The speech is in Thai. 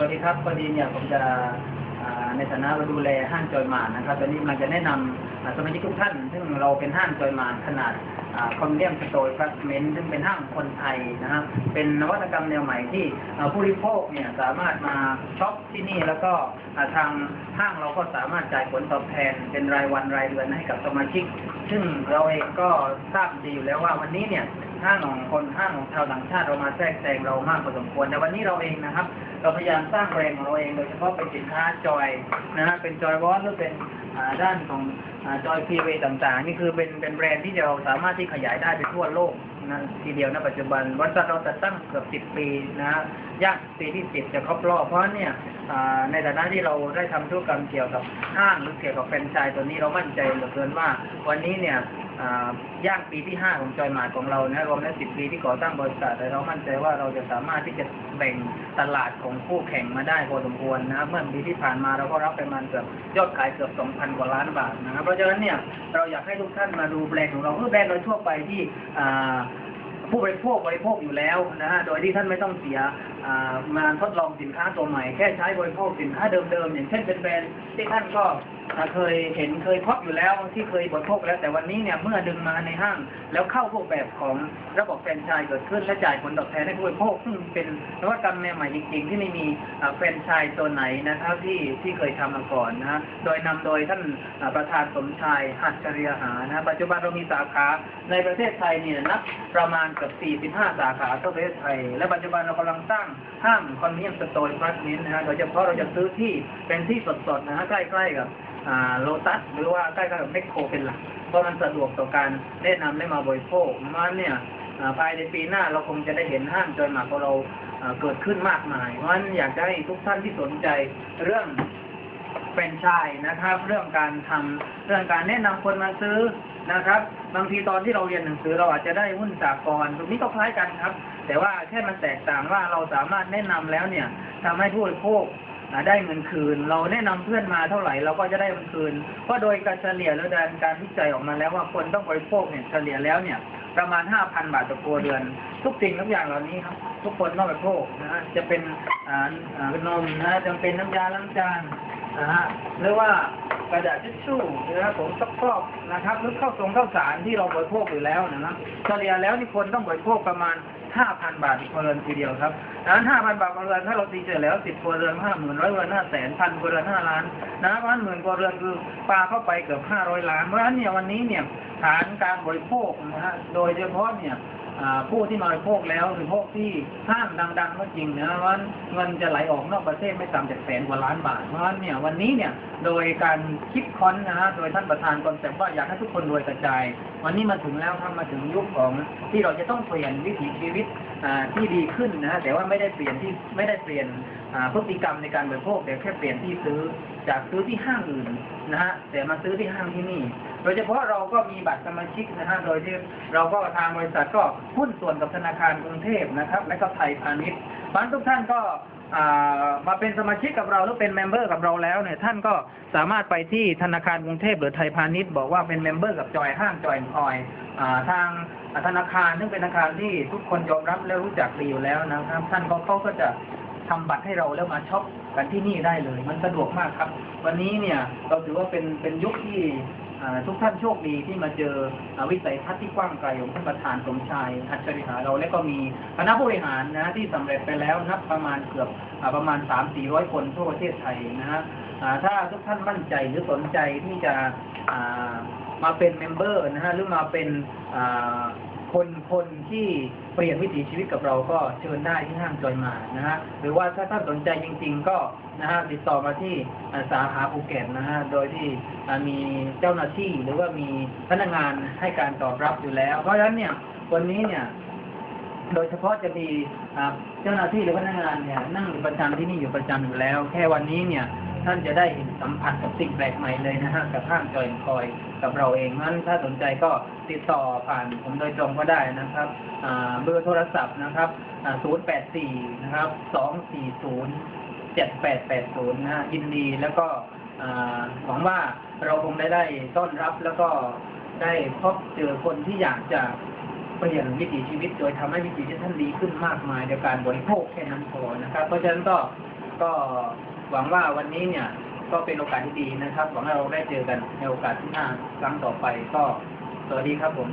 วัสดีครับพอดีเนี่ยผมจะในฐานะมาดูแลห้างจอยมานนะครับตอนนี้กำลังจะแนะนำอ่าสมาชิกทุกท่าน ซึ่งเราเป็นห้างจอยมานขนาดคอมเดียมสโตร์พลาสเมนซึ่งเป็นห้างคนไทยนะครับ เป็นนวัตกรรมแนวใหม่ที่ผู้บริโภคเนี่ยสามารถมาช็อปที่นี่แล้วก็ทางห้างเราก็สามารถจ่ายผลตอบแทน เป็นรายวันรายเดือนให้กับสมาชิก ซึ่งเราเองก็ทราบดีอยู่แล้วว่าวันนี้เนี่ย ห้างของคนห้างของชาวต่างชาติเรามาแทรกแซงเรามากพอสมควรแต่วันนี้เราเองนะครับ เราพยายามสร้างแบรนด์ของเราเอง โดยเฉพาะเป็นสินค้าจอยนะฮะเป็นจอยวอลหรือเป็นด้านของจอยพีเวต่างๆ นี่คือเป็นเป็นแบรนด์ที่เราสามารถที่ขยายได้ไปทั่วโลกนะทีเดียวนะปัจจุบันบริษัทเราจัดตั้งเกือบ10ปีนะย่างปีที่10จะครบรอบเพราะเนี่ยในฐานะที่เราได้ทำธุรกรรมเกี่ยวกับห้างหรือเกี่ยวกับแฟรนไชส์ตัวนี้เรามั่นใจเหลือเกินว่า วันนี้เนี่ยย่างปีที่ 5 ของจอยหมาของเรานะรวมแล้ว 10 ปีที่ก่อตั้งบริษัทแต่เรามั่นใจว่าเราจะสามารถที่จะแบ่งตลาดของคู่แข่งมาได้พอสมควรนะเมื่อปีที่ผ่านมาเราก็รับไปมาณเกือบยอดขายเกือบ 2,000 กว่าล้านบาทนะครับเพราะฉะนั้นเนี่ยเราอยากให้ทุกท่านมาดูแบรนด์ของเราคือแบรนด์โดยทั่วไปที่อ่า ผู้บริโภคบริโภคอยู่แล้วนะฮะโดยที่ท่านไม่ต้องเสีย มาทดลองสินค้าตัวใหม่แค่ใช้บริโภคสินค้าเดิมๆอย่างเช่นเป็นแบรนด์ที่ท่านก็เคยเห็นเคยพบอยู่แล้วที่เคยบริโภคแล้วแต่วันนี้เนี่ยเมื่อดึงมาในห้าง แล้วเข้าพวกแบบของระบบแฟรนไชส์เกิดขึ้นและจ่ายผลตอบแทนให้ผู้บริโภคซึ่งเป็นนวัตกรรมใหม่ๆจริง ๆ ที่ไม่มีแฟรนไชส์ตัวไหนนะครับที่ที่เคยทำมาก่อนนะโดยนำโดยท่านประธานสมชายหัตถริยหานะฮะปัจจุบันเรามีสาขาในประเทศไทยเนี่ยนับประมาณเกือบ45 สาขาทั่วประเทศไทย และปัจจุบันเรากำลังสร้างห้างคอนเนียมสโตร์พาร์ทเมนต์นะฮะโดยเฉพาะเราจะซื้อที่เป็นที่สดๆนะฮะใกล้ๆกับโลตัสหรือว่าใกล้ๆกับเมคโครเป็นหลักเพราะมันสะดวกต่อการแนะนำและมาบริโภคมันเนี่ยภายในปีหน้าเราคงจะได้เห็นห้างจอยหมากของเราเกิดขึ้นมากมายเพราะฉะนั้นอยากให้ทุกท่านที่สนใจเรื่องแฟรนไชส์นะครับ เรื่องการทำเรื่องการแนะนำคนมาซื้อ นะครับ บางทีตอนที่เราเรียนหนังสือเราอาจจะได้หุ้นสากลตรงนี้ก็คล้ายกันครับ แต่ว่าแค่มันแตกต่างว่าเราสามารถแนะนำแล้วเนี่ยทำให้ผู้บริโภคได้เงินคืน เราแนะนำเพื่อนมาเท่าไหร่เราก็จะได้เงินคืน เพราะโดยการเฉลี่ยแล้วการการวิจัยออกมาแล้วว่าคนต้องบริโภคเนี่ยเฉลี่ยแล้วเนี่ยประมาณ 5,000 บาทต่อครัวเรือน ทุกสิ่งทุกอย่างเหล่านี้ครับ ทุกคนต้องบริโภคนะฮะจะเป็นอ่านมนะฮะจะเป็นน้ำยาล้างจานนะฮะหรือว่า กระดาษทิชชู่นะครับผมซักฟอกนะครับหรือข้าวสงข้าวสารที่เราบริโภคอยู่แล้วนะครับเฉลี่ยแล้วนี่คนต้องบริโภคประมาณ 5,000 บาทต่อเรือนทีเดียวครับดังนั้น5,000 บาทต่อเรือนถ้าเราตีเฉลี่ยแล้ว 10ครัวเรือน5หมื่นร้อยเรือนห้าแสนพันครัวเรือนห้าล้านนะเพราะนั้นหมื่นครัวเรือนคือปลาเข้าไปเกือบ500 ล้านเพราะฉะนั้นเนี่ยวันนี้เนี่ย ฐานการบริโภคนะฮะโดยเฉพาะเนี่ยผู้ที่มาบริโภคแล้วหรือพวกที่ห้างดังๆก็จริงนะว่าเงินจะไหลออกนอกประเทศไม่ต่ำจากแสนกว่าล้านบาทเพราะฉะนั้นเนี่ยวันนี้เนี่ยโดยการคิดค้นนะฮะโดยท่านประธานคอนเซ็ปต์ว่าอยากให้ทุกคนรวยกระจาย วันนี้มาถึงแล้วครับมาถึงยุคของที่เราจะต้องเปลี่ยนวิถีชีวิตที่ดีขึ้นนะฮะแต่ว่าไม่ได้เปลี่ยนที่ไม่ได้เปลี่ยนพฤติกรรมในการบริโภคแต่แค่เปลี่ยนที่ซื้อจากซื้อที่ห้างอื่นนะฮะแต่มาซื้อที่ห้างที่นี่ โดยเฉพาะเราก็มีบัตรสมาชิกนะฮะโดยที่เราก็ทางบริษัทก็หุ้นส่วนกับธนาคารกรุงเทพนะครับ และก็ไทยพาณิชย์เพราะฉะนั้นทุกท่านก็มาเป็นสมาชิกกับเราหรือเป็นเมมเบอร์กับเราแล้วเนี่ยท่านก็สามารถไปที่ธนาคารกรุงเทพหรือไทยพาณิชย์บอกว่าเป็นเมมเบอร์กับจอยห้างจอยคอยอทางธนาคารซึ่งเป็นธนาคารที่ทุกคนยอมรับและรู้จักดีอยู่แล้วนะครับ ท่านก็เขาก็จะ ทำบัตรให้เราแล้วมาช็อปกันที่นี่ได้เลย มันสะดวกมากครับ วันนี้เนี่ยเราถือว่าเป็นเป็นยุคที่ทุกท่านโชคดีที่มาเจออวิสัยทัศน์ที่กว้างไกลของท่านประธานสมชายอัจฉริยะเราและก็มีคณะผู้บริหารนะที่สำเร็จไปแล้วนับประมาณเกือบอประมาณ 3 4 0 0 คนทั่วประเทศไทยนะฮะถ้าทุกท่านมั่นใจหรือสนใจที่จะามาเป็นเมมเบอร์นะฮะหรือมาเป็น คนคนที่เปลี่ยนวิถีชีวิตกับเราก็เชิญได้ที่ห้างจอยมานะฮะหรือว่าถ้าท่านสนใจจริง ๆ ก็นะฮะติดต่อมาที่สาขาภูเก็ตนะฮะโดยที่มีเจ้าหน้าที่หรือว่ามีพนักงานให้การตอบรับอยู่แล้ว เพราะฉะนั้นเนี่ยวันนี้เนี่ยโดยเฉพาะจะมีเจ้าหน้าที่หรือพนักงานเนี่ยนั่งอยู่ประจำที่นี่อยู่ประจำอยู่แล้ว แค่วันนี้เนี่ย ท่านจะได้สัมผัสกับสิ่งแปลกใหม่เลยนะฮะกับห้างจอยคอยกับเราเองนั้นถ้าสนใจก็ติดต่อผ่านผมโดยตรงก็ได้นะครับเบอร์โทรศัพท์นะครับ 084 นะครับ 240 7880 นะยินดีแล้วก็หวังว่าเราคงได้ได้ต้อนรับแล้วก็ได้พบเจอคนที่อยากจะเปลี่ยนวิถีชีวิต โดยทำให้วิถีชีวิตท่านดีขึ้นมากมายโดยการบริโภคแค่นั้นพอนะครับ เพราะฉะนั้นก็ก็ หวังว่าวันนี้เนี่ยก็เป็นโอกาสที่ดีนะครับ หวังว่าเราได้เจอกันในโอกาสที่หน้าครั้งต่อไปก็สวัสดีครับผม